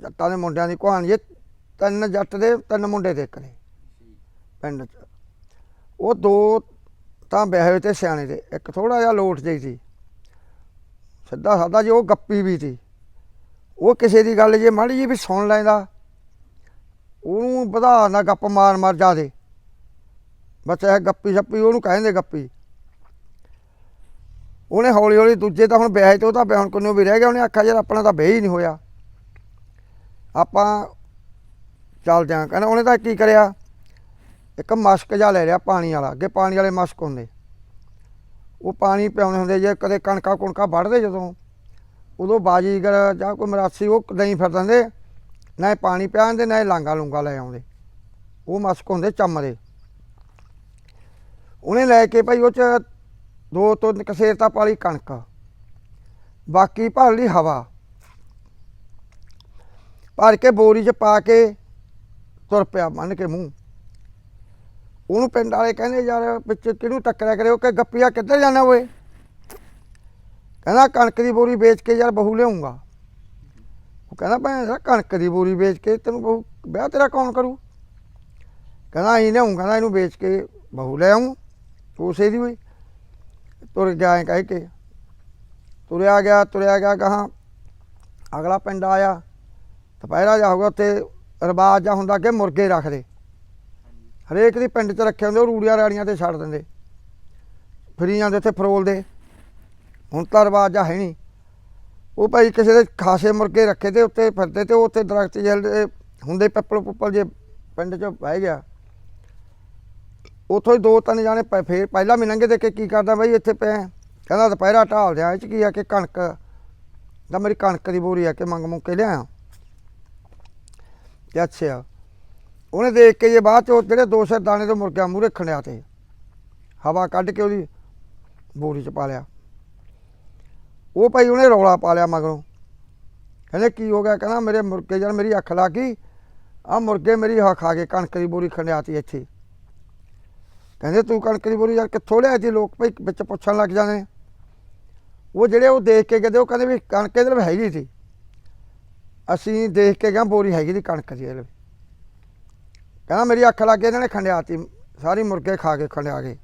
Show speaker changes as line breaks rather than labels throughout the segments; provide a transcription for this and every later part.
ਜੱਟਾਂ ਦੇ ਮੁੰਡਿਆਂ ਦੀ ਕਹਾਣੀ ਜੇ ਤਿੰਨ ਜੱਟ ਦੇ, ਤਿੰਨ ਮੁੰਡੇ ਦੇ ਇੱਕ ਨੇ ਪਿੰਡ 'ਚ। ਉਹ ਦੋ ਤਾਂ ਵਿਆਹੇ ਹੋਏ ਤੇ ਸਿਆਣੇ ਦੇ, ਇੱਕ ਥੋੜਾ ਜਿਹਾ ਲੋਟ ਜਿਹੀ ਸੀ। ਸਿੱਧਾ ਸਾਦਾ ਜੀ ਉਹ ਗੱਪੀ ਵੀ ਸੀ। ਉਹ ਕਿਸੇ ਦੀ ਗੱਲ ਜੇ ਮਾੜੀ ਜੀ ਵੀ ਸੁਣ ਲੈਂਦਾ, ਉਹਨੂੰ ਵਧਾ ਨਾ ਗੱਪ ਮਾਰ ਮਾਰ ਜਾਦੇ ਬੱਚਾ ਗੱਪੀ ਛੱਪੀ, ਉਹਨੂੰ ਕਹਿੰਦੇ ਗੱਪੀ। ਉਹਨੇ ਹੌਲੀ ਹੌਲੀ ਦੂਜੇ ਤਾਂ ਹੁਣ ਵਿਆਹ ਤੇ ਉਹ ਤਾਂ ਵਿਆਹਣ ਕੋਲੋਂ ਵੀ ਰਹਿ ਗਿਆ, ਉਹਨੇ ਆਖਿਆ ਯਾਰ ਆਪਣਾ ਤਾਂ ਵਿਆਹ ਹੀ ਨਹੀਂ ਹੋਇਆ। ਆਪਾਂ ਚੱਲਦੇ ਆਂ। ਕਹਿੰਦਾ ਉਹਨੇ ਤਾਂ ਕੀ ਕਰਿਆ? ਇੱਕ ਮਸ਼ਕ ਜਾ ਲੈ ਲਿਆ ਪਾਣੀ ਵਾਲਾ। ਅੱਗੇ ਪਾਣੀ ਵਾਲੇ ਮਸ਼ਕ ਹੁੰਦੇ। ਉਹ ਪਾਣੀ ਪਿਆਉਣੇ ਹੁੰਦੇ ਜੇ ਕਦੇ ਕਣਕਾਂ ਕੁਣਕਾਂ ਵੱਢਦੇ ਜਦੋਂ। ਉਦੋਂ ਬਾਜੀਗਰ ਜਾਂ ਕੋਈ ਮਰਾਸੀ ਉਹ ਨਹੀਂ ਫਿਰ ਦਿੰਦੇ। ਨਾ ਇਹ ਪਾਣੀ ਪਿਆਉਂਦੇ, ਨਾ ਇਹ ਲਾਂਗਾ ਲੂੰਗਾ ਲੈ ਆਉਂਦੇ। ਉਹ ਮਸ਼ਕ ਹੁੰਦੇ ਚੰਮ ਦੇ ਉਹਨੇ ਲੈ ਕੇ ਭਾਈ ਉਹ ਚ ਦੋ ਤੋਂ ਕਸੇਰਤਾ ਪਾਲੀ ਕਣਕ। ਬਾਕੀ ਭਰ ਲਈ ਹਵਾ। ਭਰ ਕੇ ਬੋਰੀ 'ਚ ਪਾ ਕੇ ਤੁਰ ਪਿਆ ਮੰਨ ਕੇ ਮੂੰਹ। ਉਹਨੂੰ ਪਿੰਡ ਵਾਲੇ ਕਹਿੰਦੇ ਯਾਰ ਵਿੱਚ ਕਿਹਨੂੰ ਟੱਕਰਿਆ ਕਰਿਓ ਕਿ ਗੱਪੀਆ ਕਿੱਧਰ ਜਾਣਾ ਓਏ? ਕਹਿੰਦਾ ਕਣਕ ਦੀ ਬੋਰੀ ਵੇਚ ਕੇ ਯਾਰ ਬਹੂ ਲਿਆਉਂਗਾ। ਉਹ ਕਹਿੰਦਾ ਭੈਣ ਦਾ ਕਣਕ ਦੀ ਬੋਰੀ ਵੇਚ ਕੇ ਤੈਨੂੰ ਬਹੂ, ਵਿਆਹ ਤੇਰਾ ਕੌਣ ਕਰੂ? ਕਹਿੰਦਾ ਇਹ ਲਿਆਉਂਗਾ ਕਹਿੰਦਾ ਇਹਨੂੰ ਵੇਚ ਕੇ ਬਹੂ ਲੈ ਆਉਂ ਉਸੇ ਦੀ ਹੋਈ ਤੁਰ ਗਿਆ ਕਹਿ ਕੇ। ਤੁਰਿਆ ਗਿਆ ਤੁਰਿਆ ਗਿਆ ਕਹਾਂ ਅਗਲਾ ਪਿੰਡ ਆਇਆ। ਦੁਪਹਿਰਾ ਜਾ ਹੋਗਾ ਉੱਥੇ ਰਿਵਾਜ ਜਾਂ ਹੁੰਦਾ ਕਿ ਮੁਰਗੇ ਰੱਖਦੇ। ਹਰੇਕ ਦੀ ਪਿੰਡ 'ਚ ਰੱਖੇ ਹੁੰਦੇ, ਉਹ ਰੂੜੀਆਂ ਰਾੜੀਆਂ ਤੇ ਛੱਡ ਦਿੰਦੇ। ਫਰੀ ਜਾਂਦੇ ਉੱਥੇ ਫਰੋਲਦੇ ਹੁਣ ਤਾਂ ਰਿਵਾਜ ਆ ਹੈ ਨਹੀਂ। ਉਹ ਭਾਈ ਕਿਸੇ ਦੇ ਖਾਸੇ ਮੁਰਗੇ ਰੱਖੇ ਤੇ ਉੱਤੇ ਫਿਰਦੇ ਤੇ ਉਹ ਉੱਥੇ ਦਰਖਤ ਜਿਹੜੇ ਹੁੰਦੇ, ਪਿੱਪਲ ਪੁੱਪਲ ਜੇ ਪਿੰਡ 'ਚ ਬਹਿ ਗਿਆ। ਉੱਥੋਂ ਹੀ ਦੋ ਤਿੰਨ ਜਾਣੇ ਪਏ ਫੇਰ ਪਹਿਲਾਂ ਵੀ ਲੰਘੇ ਦੇ ਕੇ ਕੀ ਕਰਦਾ ਬਾਈ ਇੱਥੇ ਪਿਆ। ਕਹਿੰਦਾ ਦੁਪਹਿਰਾ ਢਾਲ ਦਿਆਂ, ਇਹ 'ਚ ਕੀ ਆ ਕਿ ਕਣਕ ਦਾ ਮੇਰੀ ਕਣਕ ਦੀ ਬੋਰੀ ਆ ਕਿ ਮੰਗ ਮੁੰਗ ਕੇ ਲਿਆਇਆ। ਤੇ ਅੱਛਾ ਉਹਨੇ ਦੇਖ ਕੇ ਜੇ ਬਾਅਦ ਚ ਉਹ ਜਿਹੜੇ ਦੋ ਸਿਰ ਦਾਣੇ ਤੋਂ ਮੁਰਗਿਆਂ ਮੂਰੇ ਖਣਿਆ ਤੇ, ਹਵਾ ਕੱਢ ਕੇ ਉਹਦੀ ਬੋਰੀ ਚ ਪਾ ਲਿਆ। ਉਹ ਭਾਈ ਉਹਨੇ ਰੌਲਾ ਪਾ ਲਿਆ ਮਗਰੋਂ। ਕਹਿੰਦੇ, ਕੀ ਹੋ ਗਿਆ? ਕਹਿੰਦਾ, ਮੇਰੇ ਮੁਰਗੇ ਜਦ ਮੇਰੀ ਅੱਖ ਲੱਗ ਗਈ। ਆ ਮੁਰਗੇ ਮੇਰੀ ਹਾ ਖਾ ਕੇ ਕਣਕ ਦੀ ਬੋਰੀ ਖੰਡਿਆਤੀ ਇੱਥੇ। ਕਹਿੰਦੇ, ਤੂੰ ਕਣਕ ਦੀ ਬੋਰੀ ਯਾਰ ਕਿੱਥੋਂ ਲਿਆ ਜੀ? ਲੋਕ ਭਾਈ ਵਿੱਚ ਪੁੱਛਣ ਲੱਗ ਜਾਂਦੇ ਉਹ ਜਿਹੜੇ ਉਹ ਦੇਖ ਕੇ ਕਹਿੰਦੇ ਉਹ ਕਹਿੰਦੇ ਵੀ ਕਣਕ ਇਹਦੇ ਵਿੱਚ ਹੈਗੀ ਸੀ। ਅਸੀਂ ਦੇਖ ਕੇ ਗਏ ਬੋਰੀ ਹੈਗੀ ਦੀ ਕਣਕ ਦੀ ਇਹਦੇ ਕਹਿੰਦਾ ਮੇਰੀ ਅੱਖ ਲੱਗ ਗਈ, ਇਹਨਾਂ ਨੇ ਖੰਡਿਆਤੀ, ਸਾਰੀ ਮੁਰਗੇ ਖਾ ਕੇ ਖੰਡਿਆ ਗਏ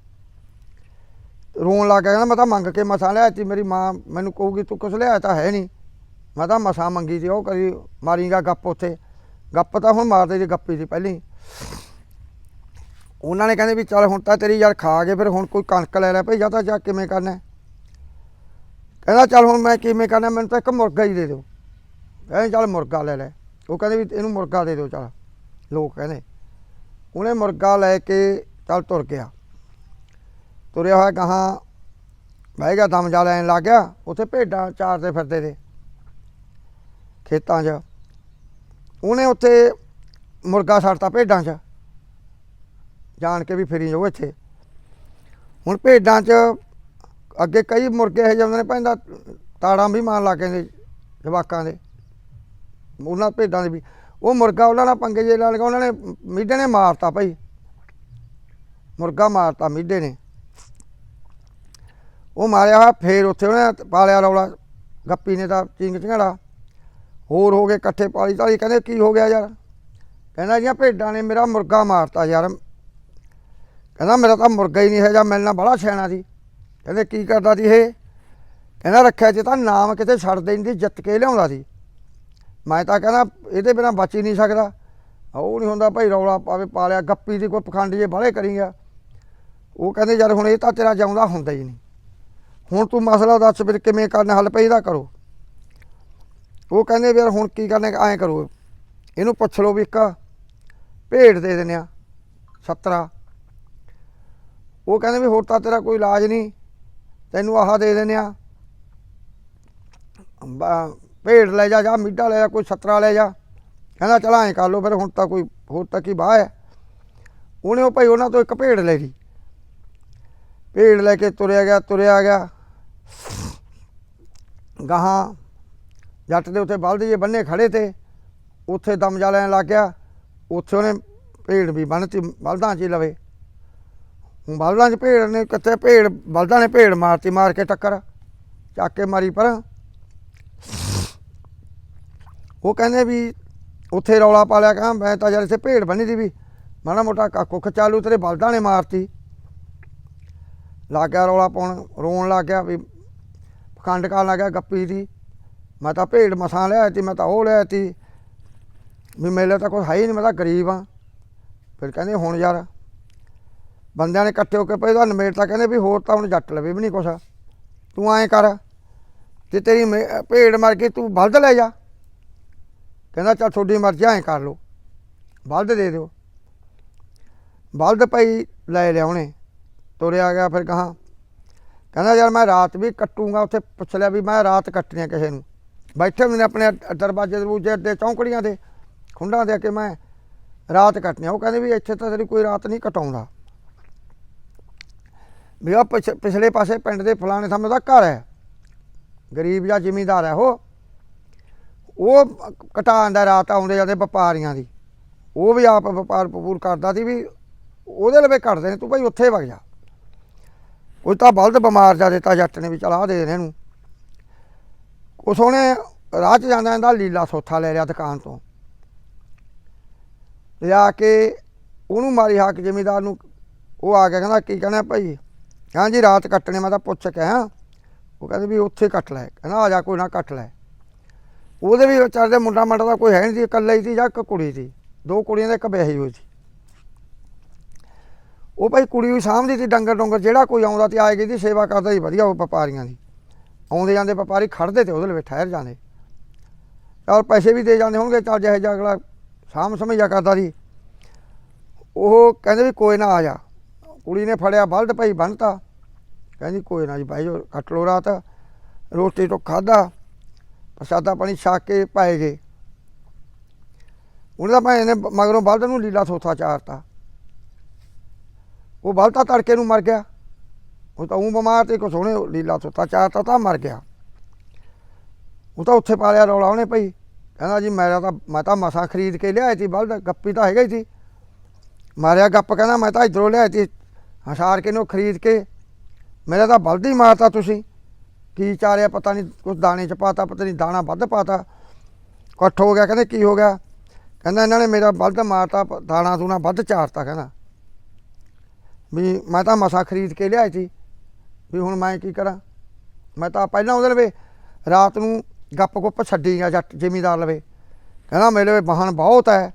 ਰੋਣ ਲੱਗ ਗਿਆ, ਕਹਿੰਦਾ ਮੈਂ ਤਾਂ ਮੰਗ ਕੇ ਮਸਾਂ ਲਿਆ ਸੀ, ਮੇਰੀ ਮਾਂ ਮੈਨੂੰ ਕਹੂਗੀ, ਤੂੰ ਕੁਛ ਲਿਆ ਤਾਂ ਹੈ ਨਹੀਂ ਮੈਂ ਤਾਂ ਮਸਾਂ ਮੰਗੀ ਸੀ, ਉਹ ਕਰੀ ਮਾਰੀਗਾ ਗੱਪ ਉੱਥੇ। ਗੱਪ ਤਾਂ ਹੁਣ ਮਾਰਦੇ ਸੀ, ਗੱਪੀ ਸੀ ਪਹਿਲੀ। ਉਹਨਾਂ ਨੇ ਕਹਿੰਦੇ ਵੀ ਚੱਲ ਹੁਣ ਤਾਂ ਤੇਰੀ ਯਾਰ ਖਾ ਗਏ, ਫਿਰ ਹੁਣ ਕੋਈ ਕਣਕ ਲੈ ਲੈ ਭਈ, ਜਾਂ ਤਾਂ ਜਾ ਕਿਵੇਂ ਕਰਨਾ ਕਹਿੰਦਾ ਚੱਲ ਹੁਣ ਮੈਂ ਕਿਵੇਂ ਕਰਨਾ, ਮੈਨੂੰ ਤਾਂ ਇੱਕ ਮੁਰਗਾ ਹੀ ਦੇ ਦਿਓ। ਕਹਿੰਦੇ ਚੱਲ ਮੁਰਗਾ ਲੈ ਲੈ। ਉਹ ਕਹਿੰਦੇ ਵੀ ਇਹਨੂੰ ਮੁਰਗਾ ਦੇ ਦਿਓ, ਚੱਲ। ਲੋਕ ਕਹਿੰਦੇ। ਉਹਨੇ ਮੁਰਗਾ ਲੈ ਕੇ ਚੱਲ ਤੁਰ ਗਿਆ। ਤੁਰਿਆ ਹੋਇਆ ਗਾਹਾਂ ਬਹਿ ਦਮ ਜਾ ਲੈਣ ਲੱਗ ਗਿਆ। ਉੱਥੇ ਭੇਡਾਂ ਚਾਰਦੇ ਫਿਰਦੇ ਤੇ ਖੇਤਾਂ 'ਚ। ਉਹਨੇ ਉੱਥੇ ਮੁਰਗਾ ਛੱਡਤਾ ਭੇਡਾਂ 'ਚ। ਜਾਣ ਕੇ ਵੀ ਫਿਰੀ ਜਾਓ ਇੱਥੇ। ਹੁਣ ਭੇਡਾਂ 'ਚ ਅੱਗੇ ਕਈ ਮੁਰਗੇ ਇਹ ਜਾਂਦੇ ਨੇ ਪੈਂਦਾ ਤਾੜਾਂ ਵੀ ਮਾਰਨ ਲੱਗ ਜਾਂਦੇ ਜਵਾਕਾਂ ਦੇ। ਉਹਨਾਂ ਭੇਡਾਂ ਦੇ ਵੀ। ਉਹ ਮੁਰਗਾ ਉਹਨਾਂ ਨਾਲ ਪੰਗੇ ਜੇ ਲਾ ਉਹਨਾਂ ਨੇ ਮੀਡੇ ਨੇ ਮਾਰਤਾ ਭਾਈ। ਮੁਰਗਾ ਮਾਰਤਾ ਮੀਡੇ ਨੇ। ਉਹ ਮਾਰਿਆ ਹੋਇਆ, ਫੇਰ ਉੱਥੇ ਉਹਨੇ ਪਾਲਿਆ ਰੌਲਾ। ਗੱਪੀ ਨੇ ਤਾਂ ਚਿੰਗ ਚਿੰਗੜਾ ਹੋਰ ਹੋ ਗਏ, ਇਕੱਠੇ ਪਾਲੀ ਤਾਲੀ, ਕਹਿੰਦੇ ਕੀ ਹੋ ਗਿਆ ਯਾਰ? ਕਹਿੰਦਾ ਜੀਆਂ ਭੇਡਾਂ ਨੇ ਮੇਰਾ ਮੁਰਗਾ ਮਾਰਤਾ ਯਾਰ। ਕਹਿੰਦਾ ਮੇਰਾ ਤਾਂ ਮੁਰਗਾ ਹੀ ਨਹੀਂ ਹੈ ਜਾਂ ਮਿਲਣਾ ਬੜਾ ਸਿਆਣਾ ਸੀ। ਕਹਿੰਦੇ ਕੀ ਕਰਦਾ ਸੀ ਇਹ? ਕਹਿੰਦਾ ਰੱਖਿਆ ਜੇ ਤਾਂ ਨਾਮ ਕਿਤੇ ਛੱਡ ਦੇਣ ਦੀ ਜਿੱਤ ਕੇ ਲਿਆਉਂਦਾ ਸੀ। ਮੈਂ ਤਾਂ ਕਹਿੰਦਾ ਇਹਦੇ ਬਿਨਾ ਬਚ ਹੀ ਨਹੀਂ ਸਕਦਾ। ਉਹ ਨਹੀਂ ਹੁੰਦਾ ਭਾਈ ਰੌਲਾ ਪਾਵੇ, ਪਾ ਲਿਆ, ਗੱਪੀ ਦੀ ਕੋਈ ਪਖੰਡ ਜੇ ਬਾਹਲੇ ਕਰੀ ਗਿਆ ਉਹ ਕਹਿੰਦੇ ਯਾਰ ਹੁਣ ਇਹ ਤਾਂ ਤੇਰਾ ਜਾਉਂਦਾ ਹੁੰਦਾ ਹੀ ਨਹੀਂ। ਹੁਣ ਤੂੰ ਮਸਲਾ ਦੱਸ ਫਿਰ ਕਿਵੇਂ ਕਰਨਾ ਹੱਲ ਪਈ ਦਾ ਕਰੋ। ਉਹ ਕਹਿੰਦੇ ਵੀ ਯਾਰ ਹੁਣ ਕੀ ਕਰਨਾ, ਐਂ ਕਰੋ। ਇਹਨੂੰ ਪੁੱਛ ਲਓ ਵੀ ਇੱਕ ਭੇਡ ਦੇ ਦਿੰਦੇ ਆ 17 ਉਹ ਕਹਿੰਦੇ ਵੀ ਹੋਰ ਤਾਂ ਤੇਰਾ ਕੋਈ ਇਲਾਜ ਨਹੀਂ। ਤੈਨੂੰ ਆਹ ਦੇ ਦਿੰਦੇ ਆ। ਭੇਡ ਲੈ ਜਾ, ਜਾਂ ਮਿੱਡਾ ਲੈ ਜਾ, ਕੋਈ 17 ਲੈ ਜਾ। ਕਹਿੰਦਾ ਚਲ ਐਂ ਕਰ ਲਓ, ਫਿਰ ਹੁਣ ਤਾਂ ਕੋਈ, ਹੋਰ ਤਾਂ ਕੀ ਬਾਹ ਹੈ। ਉਹਨੇ ਉਹ ਭਾਈ ਉਹਨਾਂ ਤੋਂ ਇੱਕ ਭੇਡ ਲੈ ਲਈ। ਭੇਡ ਲੈ ਕੇ ਤੁਰਿਆ ਗਿਆ ਤੁਰਿਆ ਗਿਆ। ਗਾਹਾਂ ਜੱਟ ਦੇ ਉੱਤੇ ਬਲਦ ਜੇ ਬੰਨੇ ਖੜੇ ਤੇ, ਉੱਥੇ ਦਮ ਜਾ ਲੈਣ ਲੱਗ ਗਿਆ। ਉੱਥੇ ਉਹਨੇ ਭੇਡ ਵੀ ਬੰਨਤੀ, ਬਲਦਾਂ 'ਚ ਹੀ ਲਵੇ। ਬਲਦਾਂ 'ਚ ਭੇਡ ਨੇ ਕਿੱਥੇ, ਭੇਡ, ਬਲਦਾਂ ਨੇ ਭੇਡ ਮਾਰਤੀ, ਮਾਰ ਕੇ ਟੱਕਰ। ਚੱਕ ਕੇ ਮਾਰੀ ਪਰ। ਉਹ ਕਹਿੰਦੇ ਵੀ ਉੱਥੇ ਰੌਲਾ ਪਾ ਲਿਆ ਕਹਾਂ ਮੈਂ ਤਾਂ ਯਾਰ ਇੱਥੇ ਭੇਡ ਬੰਨੀ ਦੀ ਵੀ। ਮਾੜਾ ਮੋਟਾ ਕੁੱਖ ਚਾਲੂ, ਤੇਰੇ ਬਲਦਾਂ ਨੇ ਮਾਰਤੀ। ਲੱਗ ਗਿਆ ਰੌਲਾ ਪਾਉਣ, ਰੋਣ ਲੱਗ ਗਿਆ ਵੀ ਖੰਡ ਕਰਨ ਲੱਗ ਗਿਆ ਗੱਪੀ ਦੀ। ਮੈਂ ਤਾਂ ਭੇਡ ਮਸਾਂ ਲਿਆ ਤੀ, ਮੈਂ ਤਾਂ ਉਹ ਲਿਆ ਤੀ। ਵੀ ਮੇਰੇ ਤਾਂ ਕੋਈ ਹੈ ਹੀ ਨਹੀਂ, ਮੈਂ ਤਾਂ ਗਰੀਬ ਆ ਫਿਰ ਕਹਿੰਦੇ ਹੁਣ ਯਾਰ ਬੰਦਿਆਂ ਨੇ ਇਕੱਠੇ ਹੋ ਕੇ ਪਏ ਤਾਂ ਨਮੇੜ ਤਾਂ ਕਹਿੰਦੇ ਵੀ ਹੋਰ ਤਾਂ ਹੁਣ ਜੱਟ ਲਵੇ ਵੀ ਨਹੀਂ ਕੁਛ। ਤੂੰ ਐਂ ਕਰ ਤੇ ਤੇਰੀ ਮੇ- ਭੇਡ ਮਰ ਗਈ, ਤੂੰ ਬਲਦ ਲੈ ਜਾ। ਕਹਿੰਦਾ, ਚੱਲ ਤੁਹਾਡੀ ਮਰਜ਼ੀ ਐਂ ਕਰ ਲਓ। ਬਲਦ ਦੇ ਦਿਓ। ਬਲਦ ਭਾਈ ਲੈ ਲਿਆ ਉਹਨੇ। ਤੁਰਿਆ ਗਿਆ ਫਿਰ ਕਹਾ ਕਹਿੰਦਾ, ਯਾਰ ਮੈਂ ਰਾਤ ਵੀ ਕੱਟੂਗਾ, ਉੱਥੇ ਪੁੱਛ ਲਿਆ ਵੀ ਮੈਂ ਰਾਤ ਕੱਟਣੀ ਆ ਕਿਸੇ ਨੂੰ। ਬੈਠੇ ਹੁੰਦੇ ਨੇ ਆਪਣੇ ਦਰਵਾਜ਼ੇ ਦਰੂਜੇ ਦੇ ਚੌਂਕੜੀਆਂ ਦੇ, ਖੁੰਡਾਂ ਦੇ ਕੇ ਮੈਂ ਰਾਤ ਕੱਟਣੀ ਆ ਉਹ ਕਹਿੰਦੇ ਵੀ ਇੱਥੇ ਤਾਂ ਤੇਰੀ ਕੋਈ ਰਾਤ ਨਹੀਂ ਕਟਾਉਂਦਾ। ਵੀ ਉਹ ਪਿਛ- ਪਿਛਲੇ ਪਾਸੇ ਪਿੰਡ ਦੇ ਫਲਾਣੇ ਥਾਂ ਦਾ ਘਰ ਹੈ। ਗਰੀਬ ਜਾਂ ਜ਼ਿਮੀਂਦਾਰ ਹੈ ਉਹ। ਉਹ ਕਟਾ ਆਂਦਾ ਰਾਤ ਆਉਂਦੇ ਜਾਂਦੇ ਵਪਾਰੀਆਂ ਦੀ। ਉਹ ਵੀ ਆਪ ਵਪਾਰ ਪੂਰ ਕਰਦਾ ਸੀ ਵੀ ਉਹਦੇ ਲਵੇ ਕੱਟਦੇ ਨੇ, ਤੂੰ ਭਾਈ ਉੱਥੇ ਵਗ ਜਾ। ਉਹ ਤਾਂ ਬਲਦ ਬਿਮਾਰ ਜਾ ਦਿੱਤਾ ਜੱਟ ਨੇ ਵੀ ਚਲਾ ਦੇ ਦੇ ਇਹਨੂੰ। ਉਸ ਉਹਨੇ ਰਾਹ 'ਚ ਜਾਂਦਾ ਇਹਦਾ ਲੀਲਾ ਸੋਥਾ ਲੈ ਲਿਆ ਦੁਕਾਨ ਤੋਂ। ਲਿਆ ਕੇ ਉਹਨੂੰ ਮਾਰੀ ਹੱਕ ਜ਼ਿਮੀਦਾਰ ਨੂੰ, ਉਹ ਆ ਗਿਆ ਕਹਿੰਦਾ, ਕੀ ਕਹਿਣਾ ਭਾਈ? ਹਾਂ ਜੀ ਰਾਤ ਕੱਟਣੇ, ਮੈਂ ਤਾਂ ਪੁੱਛ ਕੇ ਆ ਉਹ ਕਹਿੰਦੇ ਵੀ ਉੱਥੇ ਕੱਟ ਲੈ। ਕਹਿੰਦਾ ਆ ਜਾ, ਕੋਈ ਨਾ ਕੱਟ ਲੈ। ਉਹਦੇ ਵੀ ਵਿਚਾਰ ਦੇ ਮੁੰਡਾ ਮਾਡਾ ਦਾ ਕੋਈ ਹੈ ਨਹੀਂ ਸੀ ਇਕੱਲਾ ਹੀ ਸੀ ਜਾਂ ਇੱਕ ਕੁੜੀ ਸੀ। ਦੋ ਕੁੜੀਆਂ ਦੇ ਇੱਕ ਵਿਆਹੀ ਹੋਈ ਸੀ। ਉਹ ਭਾਈ ਕੁੜੀ ਵੀ ਸਾਂਭਦੀ ਸੀ ਡੰਗਰ ਡੰਗਰ, ਜਿਹੜਾ ਕੋਈ ਆਉਂਦਾ ਤੇ ਆਏਗੀ ਦੀ ਸੇਵਾ ਕਰਦਾ ਸੀ, ਵਧੀਆ ਉਹ ਵਪਾਰੀਆਂ ਦੀ। ਆਉਂਦੇ ਜਾਂਦੇ ਵਪਾਰੀ ਖੜਦੇ ਤੇ ਉਹਦੇ ਲਈ ਠਹਿਰ ਜਾਂਦੇ। ਔਰ ਪੈਸੇ ਵੀ ਦੇ ਜਾਂਦੇ ਹੋਣਗੇ, ਚੱਲ ਜਿਹੇ ਜਿਹਾ ਅਗਲਾ ਸਾਂਭ ਸਮਝਿਆ ਕਰਦਾ ਸੀ। ਉਹ ਕਹਿੰਦੇ ਵੀ ਕੋਈ ਨਾ ਆ ਜਾ। ਕੁੜੀ ਨੇ ਫੜਿਆ ਬਲਦ ਭਾਈ ਬੰਨਤਾ ਕਹਿੰਦੀ ਕੋਈ ਨਾ ਜੀ ਭਾਈ ਕੱਟ ਲੋ ਰਾਤ। ਰੋਟੀ ਤੋਂ ਖਾਦਾ ਪ੍ਰਸ਼ਾਦਾ ਪਾਣੀ ਛਕ ਕੇ ਪਾਏ ਗਏ। ਉਹਨਾਂ ਦਾ ਭਾਈ ਨੇ ਮਗਰੋਂ ਬਲਦ ਨੂੰ ਲੀਲਾ ਥੋਥਾ ਚਾਰਤਾ। ਉਹ ਬਲਦ ਤਾਂ ਤੜਕੇ ਨੂੰ ਮਰ ਗਿਆ। ਉਹ ਤਾਂ ਉਹ ਬਿਮਾਰ ਤੇ ਕੋ ਸੋਹਣੇ ਲੀਲਾ ਥੋਥਾ ਚਾਰਤਾ ਤਾਂ ਮਰ ਗਿਆ। ਉਹ ਤਾਂ ਉੱਥੇ ਪਾ ਲਿਆ ਰੌਲਾ ਉਹਨੇ ਭਾਈ। ਕਹਿੰਦਾ ਜੀ ਮੇਰਾ ਤਾਂ, ਮੈਂ ਤਾਂ ਮਸਾਂ ਖਰੀਦ ਕੇ ਲਿਆਇਆ ਸੀ ਬਲਦ, ਗੱਪੀ ਤਾਂ ਹੈਗਾ ਹੀ ਸੀ। ਮਾਰਿਆ ਗੱਪ, ਕਹਿੰਦਾ ਮੈਂ ਤਾਂ ਇਧਰੋਂ ਲਿਆਇਆ ਸੀ। ਹਸਾਰ ਕੇ ਨੂੰ ਖਰੀਦ ਕੇ। ਮੇਰਾ ਤਾਂ ਬਲਦ ਹੀ ਮਾਰਤਾ ਤੁਸੀਂ। ਕੀ ਚਾਰਿਆ ਪਤਾ ਨਹੀਂ, ਕੁਛ ਦਾਣੇ ਚ ਪਾਤਾ, ਪਤਾ ਨਹੀਂ ਦਾਣਾ ਵੱਧ ਪਾਤਾ। ਇਕੱਠ ਹੋ ਗਿਆ, ਕਹਿੰਦੇ ਕੀ ਹੋ ਗਿਆ? ਕਹਿੰਦਾ ਇਹਨਾਂ ਨੇ ਮੇਰਾ ਵੱਧ ਮਾਰਤਾ ਪ- ਦਾਣਾ ਦੂਣਾ ਵੱਧ ਚਾਰਤਾ, ਕਹਿੰਦਾ। ਵੀ ਮੈਂ ਤਾਂ ਮਸਾ ਖਰੀਦ ਕੇ ਲਿਆਈ ਸੀ। ਵੀ ਹੁਣ ਮੈਂ ਕੀ ਕਰਾਂ? ਮੈਂ ਤਾਂ ਪਹਿਲਾਂ ਉਹਦੇ ਲਵੇ ਰਾਤ ਨੂੰ ਗੱਪ ਗੁੱਪ ਛੱਡੀ ਗਿਆ ਜੱਟ ਜ਼ਿਮੀਦਾਰ ਲਵੇ। ਕਹਿੰਦਾ ਮੇਰੇ ਲਵੇ ਵਾਹਣ ਬਹੁਤ ਹੈ।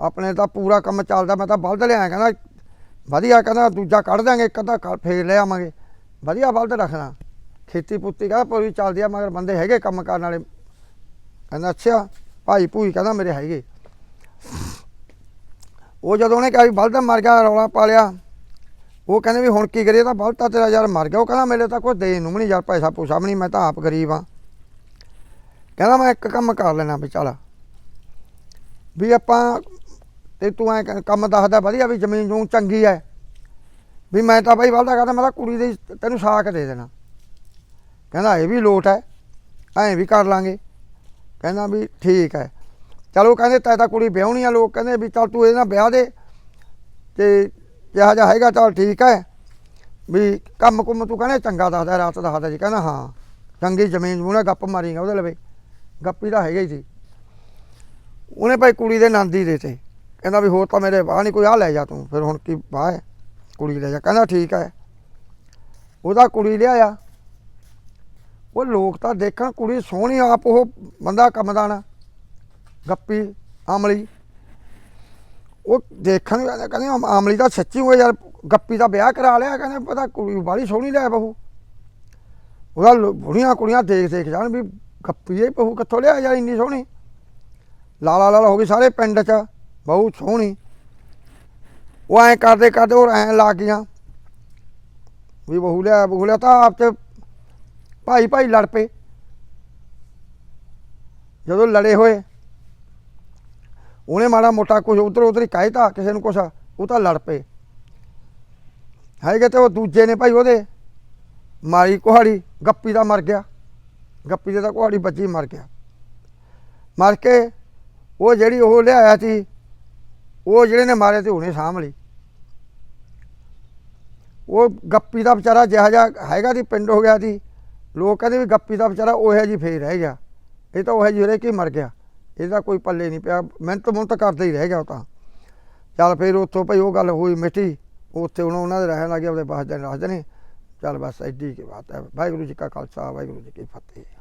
ਆਪਣੇ ਤਾਂ ਪੂਰਾ ਕੰਮ ਚੱਲਦਾ, ਮੈਂ ਤਾਂ ਬਲਦ ਲਿਆਇਆ, ਕਹਿੰਦਾ ਵਧੀਆ, ਕਹਿੰਦਾ ਦੂਜਾ ਕੱਢ ਦਾਂਗੇ ਇੱਕ ਅੱਧਾ ਫੇਰ ਲੈ ਆਵਾਂਗੇ। ਵਧੀਆ ਬਲਦ ਰੱਖਣਾ। ਖੇਤੀ ਪੁੱਤੀ ਕਹਿੰਦਾ ਪੂਰੀ ਚੱਲਦੀ ਆ, ਮਗਰ ਬੰਦੇ ਹੈਗੇ ਕੰਮ ਕਰਨ ਵਾਲੇ। ਕਹਿੰਦਾ, ਅੱਛਾ, ਭਾਈ ਭੂਈ ਕਹਿੰਦਾ ਮੇਰੇ ਹੈਗੇ। ਉਹ ਜਦੋਂ ਉਹਨੇ ਕਿਹਾ ਵੀ ਬਲਦ ਮਰ ਗਿਆ, ਰੌਲਾ ਪਾ ਲਿਆ। ਉਹ ਕਹਿੰਦੇ ਵੀ ਹੁਣ ਕੀ ਕਰੀਏ ਤਾਂ ਬਲਦਾ ਤੇਰਾ ਯਾਰ ਮਰ ਗਿਆ। ਉਹ ਕਹਿੰਦਾ, ਮੇਰੇ ਤਾਂ ਕੋਈ ਦੇ ਨੂੰ ਵੀ ਨਹੀਂ ਯਾਰ, ਪੈਸਾ ਪੂਸਾ ਵੀ ਨਹੀਂ, ਮੈਂ ਤਾਂ ਆਪ ਗਰੀਬ ਆ ਕਹਿੰਦਾ, ਮੈਂ ਇੱਕ ਕੰਮ ਕਰ ਲੈਣਾ ਵੀ ਚੱਲ। ਵੀ ਆਪਾਂ ਤੇ ਤੂੰ ਐ ਕੰਮ ਦੱਸਦਾ ਵਧੀਆ ਵੀ ਜ਼ਮੀਨ ਜੂਨ ਚੰਗੀ ਐ। ਵੀ ਮੈਂ ਤਾਂ ਬਾਈ ਬਲਦਾ ਕਹਿੰਦਾ, ਮੈਂ ਤਾਂ ਕੁੜੀ ਦੇ ਤੈਨੂੰ ਸਾਕ ਦੇ ਦੇਣਾ। ਕਹਿੰਦਾ, ਇਹ ਵੀ ਲੋਟ ਹੈ, ਐਂ ਵੀ ਕਰ ਲਾਂਗੇ। ਕਹਿੰਦਾ ਵੀ ਠੀਕ ਹੈ। ਚਲੋ ਕਹਿੰਦੇ, ਤੈ ਤਾਂ ਕੁੜੀ ਵਿਆਹਣੀ ਆ ਲੋਕ, ਕਹਿੰਦੇ ਵੀ ਚੱਲ ਤੂੰ ਇਹਦੇ ਨਾਲ ਵਿਆਹ ਦੇ ਤੇ ਜਿਹਾ ਜਿਹਾ ਹੈਗਾ, ਚੱਲ ਠੀਕ ਹੈ। ਵੀ ਕੰਮ ਕੁੰਮ ਤੂੰ ਕਹਿੰਦਾ, ਚੰਗਾ ਦੱਸਦਾ, ਰਾਤ ਦੱਸਦਾ ਜੀ। ਕਹਿੰਦਾ, ਹਾਂ, ਚੰਗੀ ਜ਼ਮੀਨ ਜਮੂਨਾ ਗੱਪ ਮਾਰੀਗਾ ਉਹਦੇ ਲਵੇ। ਗੱਪੀ ਦਾ ਹੈਗਾ ਹੀ ਸੀ। ਉਹਨੇ ਭਾਈ ਕੁੜੀ ਦੇ ਨੰਦੀ ਦੇ ਤੇ ਕਹਿੰਦਾ ਵੀ, ਹੋਰ ਤਾਂ ਮੇਰੇ ਬਾਹ ਨਹੀਂ, ਕੋਈ ਆ ਲੈ ਜਾ ਤੂੰ, ਫਿਰ ਹੁਣ ਕੀ ਬਾਹ ਹੈ? ਕੁੜੀ ਲੈ ਜਾ। ਕਹਿੰਦਾ, ਠੀਕ ਹੈ। ਉਹਦਾ ਕੁੜੀ ਲਿਆਇਆ। ਉਹ ਲੋਕ ਤਾਂ ਦੇਖਣ ਕੁੜੀ ਸੋਹਣੀ ਆਪ ਉਹ ਬੰਦਾ ਕੰਮਦਾ ਨਾ। ਗੱਪੀ, ਆਮਲੀ। ਉਹ ਦੇਖਣ ਕਹਿੰਦੇ ਕਹਿੰਦੇ ਆਮਲੀ ਤਾਂ ਸੱਚੀ ਹੋਏ ਯਾਰ, ਗੱਪੀ ਦਾ ਵਿਆਹ ਕਰਾ ਲਿਆ, ਕਹਿੰਦੇ ਪਤਾ ਕੁੜੀ ਬਾਲੀ ਸੋਹਣੀ ਲੈ ਬਹੂ। ਉਹਦਾ ਲੋ- ਬੁੜੀਆਂ ਕੁੜੀਆਂ ਦੇਖ ਦੇਖ ਜਾਣ ਵੀ ਗੱਪੀ ਇਹ ਬਹੂ ਕਿੱਥੋਂ ਲਿਆ ਯਾਰ, ਇੰਨੀ ਸੋਹਣੀ। ਲਾਲਾ ਲਾਲਾ ਹੋ ਗਈ ਸਾਰੇ ਪਿੰਡ 'ਚ ਬਹੁਤ ਸੋਹਣੀ। ਉਹ ਐਂ ਕਰਦੇ ਕਰਦੇ ਉਹ ਐਂ ਲੱਗ ਗਈਆਂ। ਵੀ ਬਹੂ ਲਿਆ ਬਹੂ ਲਿਆ ਤਾਂ ਆਪ ਚ ਭਾਈ ਭਾਈ ਲੜ ਪਏ। ਜਦੋਂ ਲੜੇ ਹੋਏ, ਉਹਨੇ ਮਾੜਾ ਮੋਟਾ ਕੁਝ ਉਧਰ ਉਧਰ ਹੀ ਕਹਿਤਾ ਕਿਸੇ ਨੂੰ ਕੁਛ, ਉਹ ਤਾਂ ਲੜ ਪਏ। ਹੈਗੇ ਤੇ ਉਹ ਦੂਜੇ ਨੇ ਭਾਈ ਉਹਦੇ। ਮਾਰੀ ਕੁਹਾੜੀ, ਗੱਪੀ ਦਾ ਮਰ ਗਿਆ। ਗੱਪੀ ਦੇ ਤਾਂ ਕੁਹਾੜੀ ਬੱਜੀ ਮਰ ਗਿਆ। ਮਰ ਕੇ ਉਹ ਜਿਹੜੀ ਉਹ ਲਿਆਇਆ ਸੀ, ਉਹ ਜਿਹੜੇ ਨੇ ਮਾਰੇ ਤੇ ਉਹਨੇ ਸਾਂਭ ਲਈ। ਉਹ ਗੱਪੀ ਦਾ ਵਿਚਾਰਾ ਜਿਹਾ ਜਿਹਾ ਹੈਗਾ ਦੀ ਪਿੰਡ ਹੋ ਗਿਆ ਸੀ। ਲੋਕ ਕਹਿੰਦੇ ਵੀ ਗੱਪੀ ਦਾ ਵਿਚਾਰਾ ਉਹੋ ਜੀ ਫੇਰ ਰਹਿ ਗਿਆ। ਇਹ ਤਾਂ ਉਹੋ ਜੀ ਰਹਿ ਕੇ ਹੀ ਮਰ ਗਿਆ। ਇਹਦਾ ਕੋਈ ਪੱਲੇ ਨਹੀਂ ਪਿਆ। ਮਿਹਨਤ ਮੁਹਨਤ ਕਰਦਾ ਹੀ ਰਹਿ ਗਿਆ ਉਹ ਤਾਂ। ਚੱਲ ਫਿਰ ਉੱਥੋਂ ਭਈ ਉਹ ਗੱਲ ਹੋਈ ਮਿੱਟੀ ਉੱਥੇ ਹੁਣ ਉਹਨਾਂ ਦੇ ਰਹਿਣ ਲੱਗੇ ਉਹਦੇ ਬਾਸ ਦਿਨ ਰੱਖਦੇ ਨੇ ਚੱਲ ਬਸ ਐਡੀ ਕੀ ਬਾਤ ਹੈ। ਵਾਹਿਗੁਰੂ ਜੀ ਕਾ ਖਾਲਸਾ, ਵਾਹਿਗੁਰੂ ਜੀ ਕੀ ਫਤਿਹ।